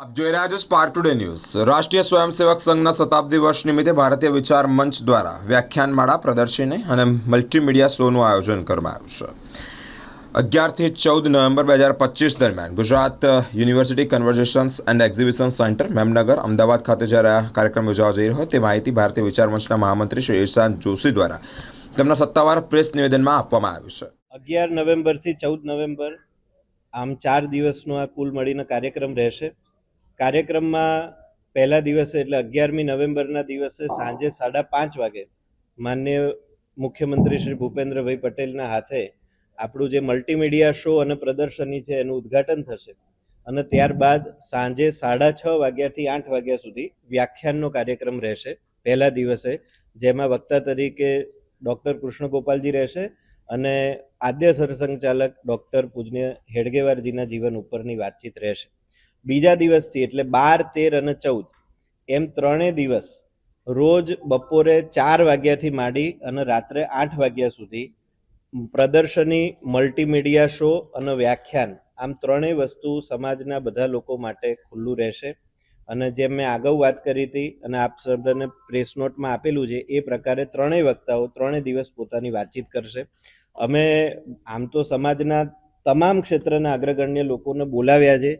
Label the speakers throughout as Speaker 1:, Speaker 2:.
Speaker 1: આપ જોઈ રહ્યા છો સ્પાર્ક ટુડે ન્યૂઝ રાષ્ટ્રીય સ્વયંસેવક સંઘના શતાબ્દી વર્ષ નિમિત્તે ભારતીય વિચાર મંચ દ્વારા વ્યાખ્યાનમાળા પ્રદર્શિની અને મલ્ટીમીડિયા શોનું આયોજન કરવામાં આવ્યું છે. અગિયારથી ચૌદ નવેમ્બર બે હજાર પચીસ દરમિયાન Gujarat university conversations and exhibition centre, Memnagar, Ahmedabad ખાતે જ્યારે આ કાર્યક્રમ યોજાવા જઈ રહ્યો, તે માહિતી ભારતીય વિચાર મંચના મહામંત્રી શ્રી ઈશાંત જોશી દ્વારા તેમના સત્તાવાર પ્રેસ નિવેદનમાં આપવામાં આવ્યું છે.
Speaker 2: અગિયાર નવેમ્બરથી ચૌદ નવેમ્બર આમ ચાર દિવસનો આ કુલ મળીને કાર્યક્રમ રહેશે. કાર્યક્રમમાં પહેલા દિવસે, એટલે અગિયારમી નવેમ્બરના દિવસે સાંજે સાડા પાંચ વાગે માન્ય મુખ્યમંત્રી શ્રી ભૂપેન્દ્રભાઈ પટેલના હાથે આપણું જે મલ્ટીમીડિયા શો અને પ્રદર્શની છે એનું ઉદ્ઘાટન થશે. અને ત્યારબાદ સાંજે સાડા છ વાગ્યાથી આઠ વાગ્યા સુધી વ્યાખ્યાનનો કાર્યક્રમ રહેશે પહેલા દિવસે, જેમાં વક્તા તરીકે ડૉક્ટર કૃષ્ણગોપાલજી રહેશે અને આદ્ય સરસંઘચાલક ડૉક્ટર પૂજ્ય હેડગેવારજીના જીવન ઉપરની વાતચીત રહેશે. બીજા દિવસથી એટલે બાર, તેર અને ચૌદ. એમ ત્રણેય દિવસ રોજ બપોરે ચાર વાગ્યાથી માંડી અને રાત્રે આઠ વાગ્યા સુધી પ્રદર્શની, મલ્ટીમીડિયા શો અને વ્યાખ્યાન આમ ત્રણેય વસ્તુ સમાજના બધા લોકો માટે ખુલ્લું રહેશે. અને જેમ મેં અગાઉ વાત કરી હતી અને આપ શબ્દને પ્રેસ નોટમાં આપેલું છે, એ પ્રકારે ત્રણેય વક્તાઓ ત્રણેય દિવસ પોતાની વાતચીત કરશે. અમે આમ તો સમાજના તમામ ક્ષેત્રના અગ્રગણ્ય લોકોને બોલાવ્યા છે.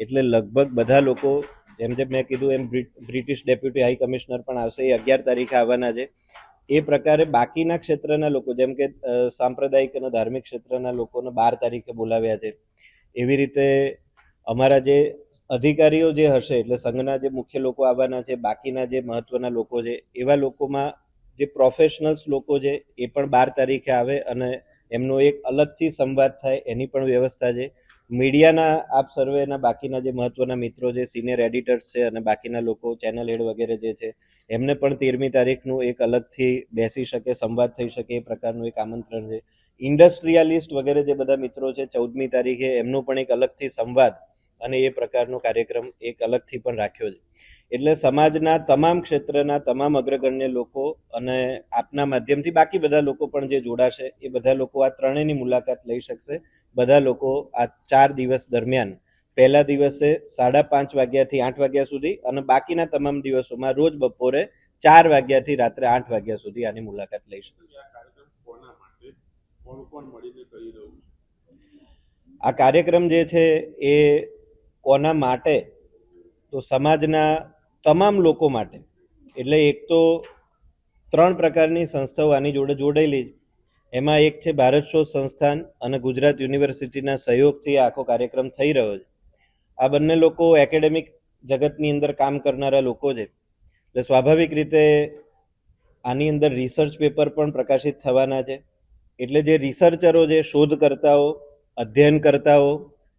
Speaker 2: એટલે લગભગ બધા લોકો, જેમ જેમ મેં કીધું, એમ બ્રિટિશ ડેપ્યુટી હાઈ કમિશનર પણ આવશે, એ અગિયાર તારીખે આવવાના છે. એ પ્રકારે બાકીના ક્ષેત્રના લોકો, જેમ કે સાંપ્રદાયિક અને ધાર્મિક ક્ષેત્રના લોકોને બાર તારીખે બોલાવ્યા છે. એવી રીતે અમારા જે અધિકારીઓ જે હશે, એટલે સંઘના જે મુખ્ય લોકો આવવાના છે, બાકીના જે મહત્વના લોકો છે, એવા લોકોમાં જે પ્રોફેશનલ્સ લોકો છે, એ પણ બાર તારીખે આવે અને એમનો એક અલગથી સંવાદ થાય, એની પણ વ્યવસ્થા છે. મીડિયાના, આપ સર્વેના બાકીના જે મહત્વના મિત્રો છે સિનિયર એડિટર્સ છે અને બાકીના લોકો ચેનલ હેડ વગેરે જે છે, એમને પણ તેરમી તારીખનું એક અલગથી બેસી શકે, સંવાદ થઈ શકે એ પ્રકારનું એક આમંત્રણ છે. ઇન્ડસ્ટ્રીયાલિસ્ટ વગેરે જે બધા મિત્રો છે, ચૌદમી તારીખે એમનો પણ એક અલગથી સંવાદ અને એ પ્રકારનો કાર્યક્રમ એક અલગથી પણ રાખ્યો છે. એટલે સમાજના તમામ ક્ષેત્રના તમામ અગ્રગણ્ય લોકો અને આપના માધ્યમથી બાકી બધા લોકો પણ જે જોડાશે એ બધા લોકો આ ત્રણેયની મુલાકાત લઈ શકશે. બધા લોકો આ ચાર દિવસ દરમિયાન. પહેલા દિવસે સાડા પાંચ વાગ્યાથી આઠ વાગ્યા સુધી અને બાકીના તમામ દિવસોમાં રોજ બપોરે ચાર વાગ્યાથી રાત્રે આઠ વાગ્યા સુધી આની મુલાકાત લઈ શકશે.
Speaker 3: આ કાર્યક્રમ કોણ કોણ મળીને કરી રહ્યું છે?
Speaker 2: આ કાર્યક્રમ જે છે એ કોના માટે? તો સમાજના તમામ લોકો માટે. એટલે એક તો ત્રણ પ્રકારની સંસ્થાઓ આની જોડે જોડાયેલી એમાં એક છે ભારત શોધ સંસ્થાન અને ગુજરાત યુનિવર્સિટીના સહયોગથી આખો કાર્યક્રમ થઈ રહ્યો છે. આ બંને લોકો એકેડેમિક જગતની અંદર કામ કરનારા લોકો છે. એટલે સ્વાભાવિક રીતે આની અંદર રિસર્ચ પેપર પણ પ્રકાશિત થવાના છે. એટલે જે રિસર્ચરો છે, શોધકર્તાઓ, અધ્યયનકર્તાઓ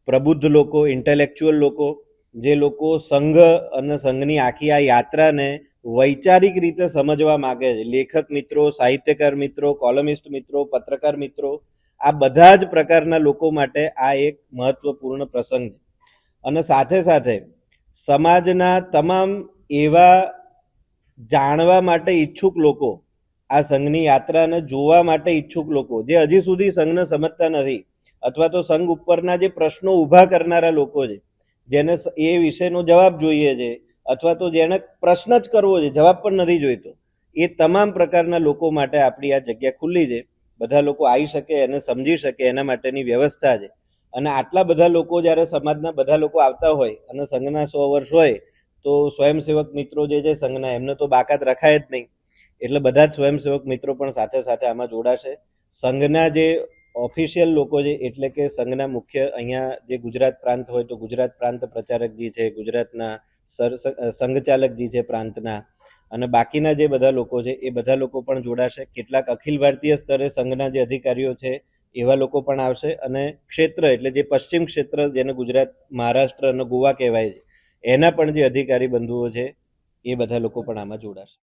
Speaker 2: પ્રબુદ્ધ લોકો ઇન્ટેલેક્ચ્યુઅલ લોકો, જે લોકો સંઘ અને સંઘની આખી આ યાત્રાને વૈચારિક રીતે સમજવા માગે છે. લેખક મિત્રો, સાહિત્યકાર મિત્રો કોલમિસ્ટ મિત્રો, પત્રકાર મિત્રો, આ બધા જ પ્રકારના લોકો માટે આ એક મહત્વપૂર્ણ પ્રસંગ છે. અને સાથે સાથે સમાજના તમામ એવા જાણવા માટે ઈચ્છુક લોકો આ સંઘની યાત્રાને જોવા માટે ઈચ્છુક લોકો, જે હજી સુધી સંઘને સમજતા નથી અથવા તો સંઘ ઉપરના જે પ્રશ્નો ઊભા કરનારા લોકો છે, જેને એ વિષયનો જવાબ જોઈએ છે, અથવા તો જેને પ્રશ્ન જ કરવો છે, જવાબ પણ નથી જોઈતો, એ તમામ પ્રકારના લોકો માટે આપણી આ જગ્યા ખુલ્લી છે. બધા લોકો આવી શકે એને સમજી શકે એના માટેની વ્યવસ્થા છે. અને આટલા બધા લોકો જ્યારે સમાજના બધા લોકો આવતા હોય અને સંઘના સો વર્ષ હોય, તો સ્વયંસેવક મિત્રો જે છે સંઘના, એમને તો બાકાત રખાય જ નહીં. એટલે બધા જ સ્વયંસેવક મિત્રો પણ સાથે સાથે આમાં જોડાશે. સંઘના જે ઓફિશિયલ લોકો છે એટલે કે સંઘના મુખ્ય અહીંયા જે ગુજરાત પ્રાંત હોય તો ગુજરાત પ્રાંત પ્રચારકજી છે, ગુજરાતના સર સંઘચાલકજી છે પ્રાંતના. અને બાકીના જે બધા લોકો છે, એ બધા લોકો પણ જોડાશે. કેટલાક અખિલ ભારતીય સ્તરે સંઘના જે અધિકારીઓ છે, એવા લોકો પણ આવશે. અને ક્ષેત્ર એટલે જે પશ્ચિમ ક્ષેત્ર જેને ગુજરાત, મહારાષ્ટ્ર અને ગોવા કહેવાય છે, એના પણ જે અધિકારી બંધુઓ છે, એ બધા લોકો પણ આમાં જોડાશે.